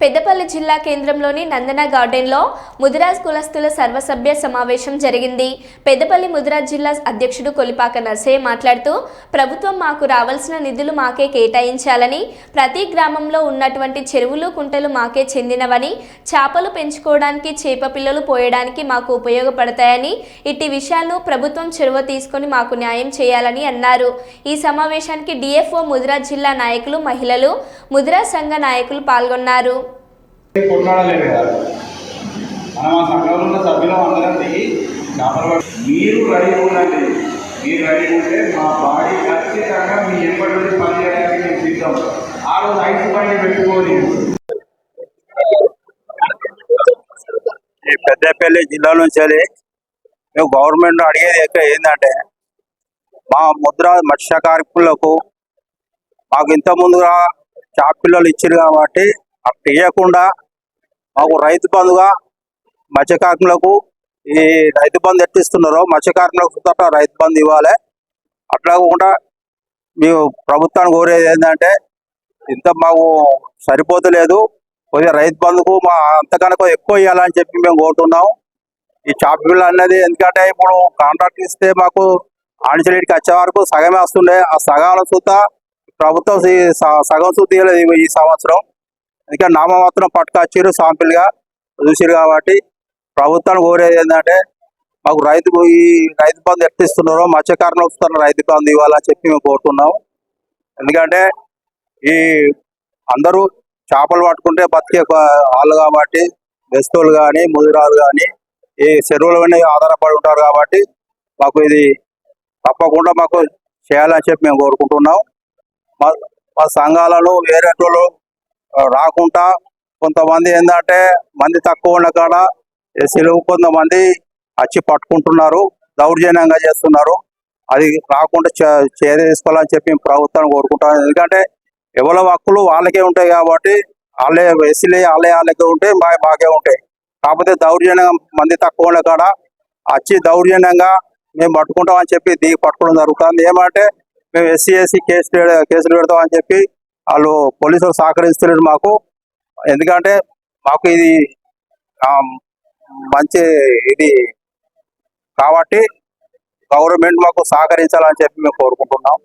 పెద్దపల్లి జిల్లా కేంద్రంలోని నందన గార్డెన్లో ముదిరాజ్ కులస్తుల సర్వసభ్య సమావేశం జరిగింది. పెద్దపల్లి ముదిరాజ్ జిల్లా అధ్యక్షుడు కొలిపాక నర్సయ్య మాట్లాడుతూ ప్రభుత్వం మాకు రావాల్సిన నిధులు మాకే కేటాయించాలని ప్రతి గ్రామంలో ఉన్నటువంటి చెరువులు కుంటలు మాకే చెందినవని చేపలు పెంచుకోవడానికి చేప పిల్లలు పోయడానికి మాకు ఉపయోగపడతాయని ఇట్టి విషయాలను ప్రభుత్వం చెరువ తీసుకొని మాకు న్యాయం చేయాలని అన్నారు. ఈ సమావేశానికి డిఎఫ్ఓ ముదిరాజ్ జిల్లా నాయకులు మహిళలు ముదిరాజ్ సంఘ నాయకులు పాల్గొన్నారు. కొట్లాడలేదు కదా. మనం ఆ సంఘంలో ఉన్న సభ్యులం అందరం దిగి చేపలు మీరు రెడీ ఉండండి. మీరు రెడీ ఉంటే మా బాడీ ఖచ్చితంగా మీ ఎప్పటి నుండి పని చేయడానికి మేము సిద్ధం. ఆ రోజు ఐదు పని పెట్టుకోని పెద్దపల్లి జిల్లా నుంచి మేము గవర్నమెంట్ అడిగేది ఎక్కువ ఏంటంటే మా ముద్ర మత్స్య కార్మికులకు మాకు ఇంత ముందుగా చాప్ పిల్లలు ఇచ్చారు కాబట్టి అట్లా ఇవ్వకుండా మాకు రైతు బంధుగా మత్స్య కార్మికులకు ఈ రైతు బంధు ఎట్టిస్తున్నారో మత్స్య కార్మికులకు రైతు బంధు ఇవ్వాలి. అట్లాకుండా మేము ప్రభుత్వాన్ని కోరేది ఏంటంటే ఇంత మాకు సరిపోతలేదు కొద్దిగా రైతు బంధుకు మా అంతకనుక ఎక్కువ ఇవ్వాలని చెప్పి మేము కోరుతున్నాం. ఈ చాప్ బిల్ అన్నది ఎందుకంటే ఇప్పుడు కాంట్రాక్ట్ ఇస్తే మాకు ఆంచలేటికి వచ్చే వరకు సగమే వస్తుండే. ఆ సగాల చూత ప్రభుత్వం సగం చూత ఇవ్వలేదు ఈ సంవత్సరం. ఇంకా నామమాత్రం పట్టుకొచ్చారు శాంపిల్గా చూసారు కాబట్టి ప్రభుత్వాన్ని కోరేది ఏంటంటే మాకు రైతు ఈ రైతు బంధు ఎట్టిస్తున్నారో మత్స్యకారులు వస్తున్న రైతు బంధు ఇవ్వాలని చెప్పి మేము కోరుతున్నాం. ఎందుకంటే ఈ అందరూ చేపలు పట్టుకుంటే బతికే ఒక వాళ్ళు కాబట్టి బెస్తోళ్ళు కానీ ముదిరాలు కానీ ఈ చెరువుల మీద ఆధారపడి ఉంటారు కాబట్టి మాకు ఇది తప్పకుండా మాకు చేయాలని చెప్పి మేము కోరుకుంటున్నాం. మా మా సంఘాలలో వేరే వాళ్ళు రాకుండా కొంతమంది ఏంటంటే మంది తక్కువ ఉన్న కాడ సెలవు కొంతమంది వచ్చి పట్టుకుంటున్నారు దౌర్జన్యంగా చేస్తున్నారు. అది రాకుండా చే- చర్య తీసుకోవాలని చెప్పి ప్రభుత్వాన్ని కోరుకుంటాం. ఎందుకంటే ఎవరి హక్కులు వాళ్ళకే ఉంటాయి కాబట్టి వాళ్ళే ఎస్సీలే వాళ్ళే వాళ్ళకే ఉంటాయి మా బాగే ఉంటాయి. కాకపోతే దౌర్జన్యం మంది తక్కువ ఉన్న కాడ వచ్చి దౌర్జన్యంగా మేము పట్టుకుంటామని చెప్పి దిగి పట్టుకోవడం జరుగుతుంది. ఏమంటే మేము ఎస్సీ ఎస్సీ కేసు కేసులు పెడతామని చెప్పి వాళ్ళు పోలీసులు సహకరిస్తున్నారు మాకు. ఎందుకంటే మాకు ఇది మంచి ఇది కాబట్టి గవర్నమెంట్ మాకు సహకరించాలని చెప్పి మేము కోరుకుంటున్నాం.